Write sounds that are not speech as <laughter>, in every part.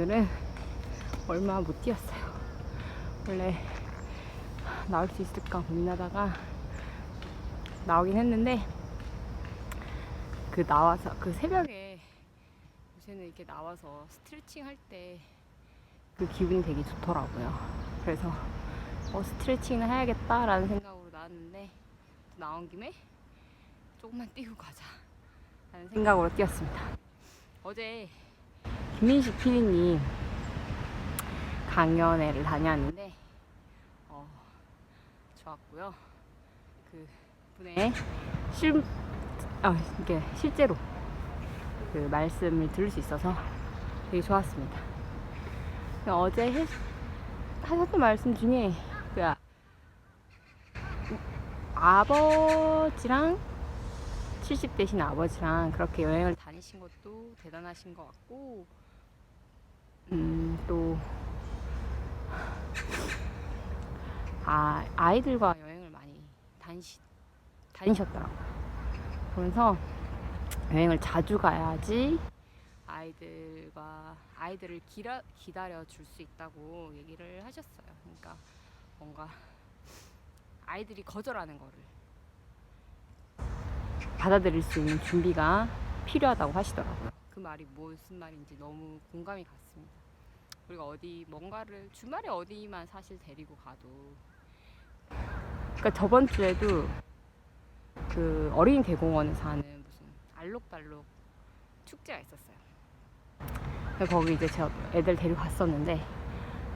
오늘은 얼마 못 뛰었어요. 원래 나올 수 있을까 고민하다가 나오긴 했는데 그 나와서 그 새벽에 요새는 이렇게 나와서 스트레칭 할 때 그 기분이 되게 좋더라고요. 그래서 어, 스트레칭을 해야겠다라는 생각으로 나왔는데 나온 김에 조금만 뛰고 가자 라는 생각으로 뛰었습니다. 어제 김민식 PD님 강연회를 다녀왔는데 어, 좋았고요. 그 분의 실, 아, 이게 실제로 그 말씀을 들을 수 있어서 되게 좋았습니다. 어제 해, 하셨던 말씀 중에 그 아버지랑 70 대신 아버지랑 그렇게 여행을 다니신 것도 대단하신 것 같고 음, 또 아, 아이들과 여행을 많이 다니시, 다니셨더라고요. 그래서 여행을 자주 가야지 아이들과 아이들을 기라, 기다려 줄 수 있다고 얘기를 하셨어요. 그러니까 뭔가 아이들이 거절하는 거를 받아들일 수 있는 준비가 필요하다고 하시더라고요. 그 말이 무슨 말인지 너무 공감이 갔습니다. 우리가 어디 뭔가를 주말에 어디만 사실 데리고 가도 그러니까 저번 주에도 그 어린이 대공원에서 하는 무슨 알록달록 축제가 있었어요. 거기 이제 제가 애들 데리고 갔었는데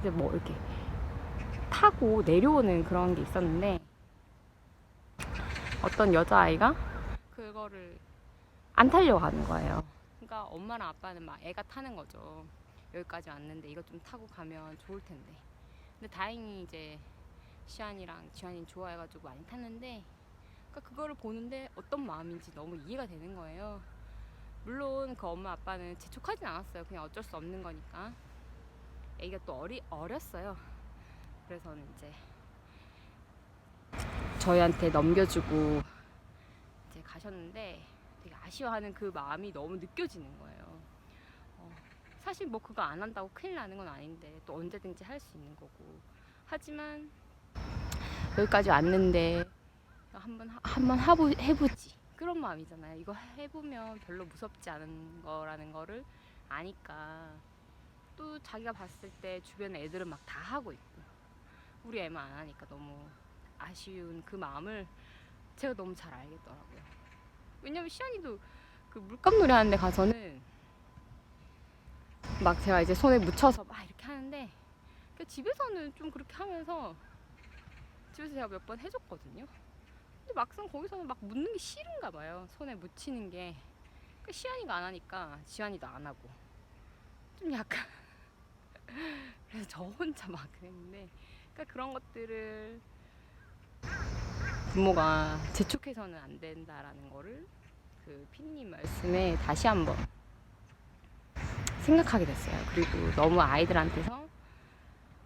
이제 뭐 이렇게 타고 내려오는 그런 게 있었는데 어떤 여자아이가 그거를 안 타려고 하는 거예요. 그러니까 엄마랑 아빠는 막 애가 타는 거죠. 여기까지 왔는데 이거 좀 타고 가면 좋을 텐데. 근데 다행히 이제 시안이랑 지환이 좋아해가지고 많이 탔는데 그러니까 그거를 보는데 어떤 마음인지 너무 이해가 되는 거예요. 물론 그 엄마 아빠는 재촉하진 않았어요. 그냥 어쩔 수 없는 거니까. 애기가 또 어리 어렸어요. 그래서는 이제 저희한테 넘겨주고 이제 가셨는데 되게 아쉬워하는 그 마음이 너무 느껴지는 거예요. 어, 사실 뭐 그거 안 한다고 큰일 나는 건 아닌데 또 언제든지 할 수 있는 거고. 하지만 여기까지 왔는데 한번 하- 한번 하보, 해보지 그런 마음이잖아요. 이거 해보면 별로 무섭지 않은 거라는 거를 아니까 또 자기가 봤을 때 주변에 애들은 막 다 하고 있고 우리 애만 안 하니까 너무 아쉬운 그 마음을 제가 너무 잘 알겠더라고요. 왜냐면 시안이도 그 물감 놀이 하는데 가서는 막 제가 이제 손에 묻혀서 막 이렇게 하는데 그 집에서는 좀 그렇게 하면서 집에서 제가 몇 번 해줬거든요. 근데 막상 거기서는 막 묻는 게 싫은가 봐요. 손에 묻히는 게. 그 시안이가 안 하니까 지안이도 안 하고. 좀 약간. <laughs> 그래서 저 혼자 막 그랬는데. 그러니까 그런 것들을 부모가 재촉해서는 안 된다라는 거를 그 피디님 말씀에 다시 한번 생각하게 됐어요. 그리고 너무 아이들한테서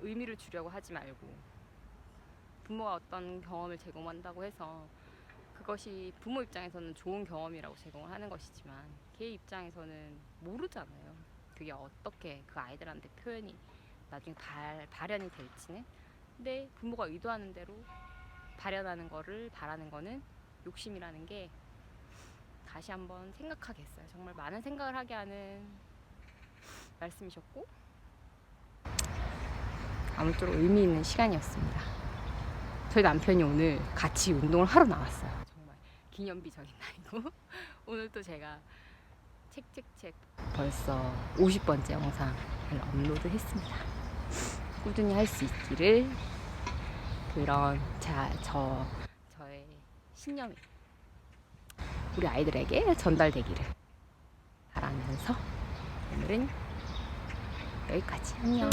의미를 주려고 하지 말고 부모가 어떤 경험을 제공한다고 해서 그것이 부모 입장에서는 좋은 경험이라고 제공을 하는 것이지만 걔 입장에서는 모르잖아요. 그게 어떻게 그 아이들한테 표현이 나중에 발, 발현이 될지는. 근데 부모가 의도하는 대로 발현하는 거를 바라는 거는 욕심이라는 게 다시 한번 생각하게 했어요. 정말 많은 생각을 하게 하는 말씀이셨고 아무쪼록 의미 있는 시간이었습니다. 저희 남편이 오늘 같이 운동을 하러 나왔어요. 정말 기념비적인 <laughs> 날이고 오늘 또 제가 책책책 벌써 50번째 영상을 업로드했습니다. 꾸준히 할 수 있기를 그런 자, 저 저의 신념이 우리 아이들에게 전달되기를 바라면서 오늘은 여기까지 안녕.